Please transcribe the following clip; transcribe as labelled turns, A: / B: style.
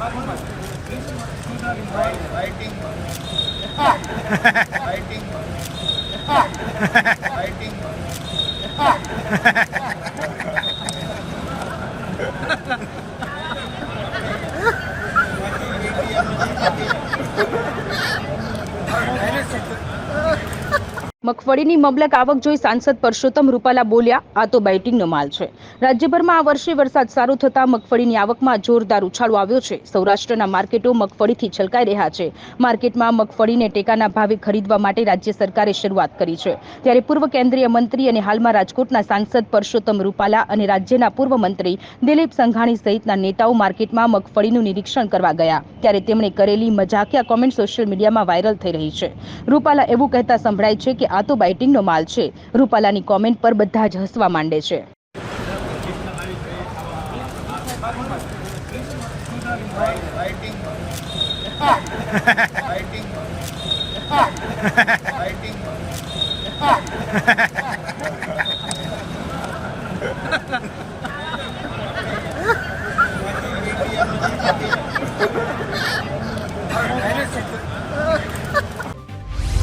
A: Fighting. Fighting. Fighting.
B: મગફળીની મબલક આવક જોઈ સાંસદ પરસોત્તમ રૂપાલા બોલ્યા, આ તો બાઇટિંગનો માલ છે. રાજ્યભરમાં આ વર્ષે વરસાદ સારો થતા મગફળીની આવકમાં જોરદાર ઉછાળો આવ્યો છે. સૌરાષ્ટ્રના માર્કેટો મગફળીથી છલકાઈ રહ્યા છે. માર્કેટમાં મગફળીને ટેકાના ભાવે ખરીદવા માટે રાજ્ય સરકારે શરૂઆત કરી છે. ત્યારે પૂર્વ કેન્દ્રીય મંત્રી અને હાલમાં રાજકોટના સાંસદ પરસોત્તમ રૂપાલા અને રાજ્યના પૂર્વ મંત્રી દિલીપ સંઘાણી સહિતના નેતાઓ માર્કેટમાં મગફળીનું નિરીક્ષણ કરવા ગયા. ત્યારે તેમણે કરેલી મજાકિયા કોમેન્ટ સોશિયલ મીડિયામાં વાયરલ થઈ રહી છે. રૂપાલા એવું કહેતા સંભળાય છે કે આ તો બાઇટિંગનો માલ છે રૂપાલાની કોમેન્ટ પર બધા જ હસવા માંડે છે
A: Fighting.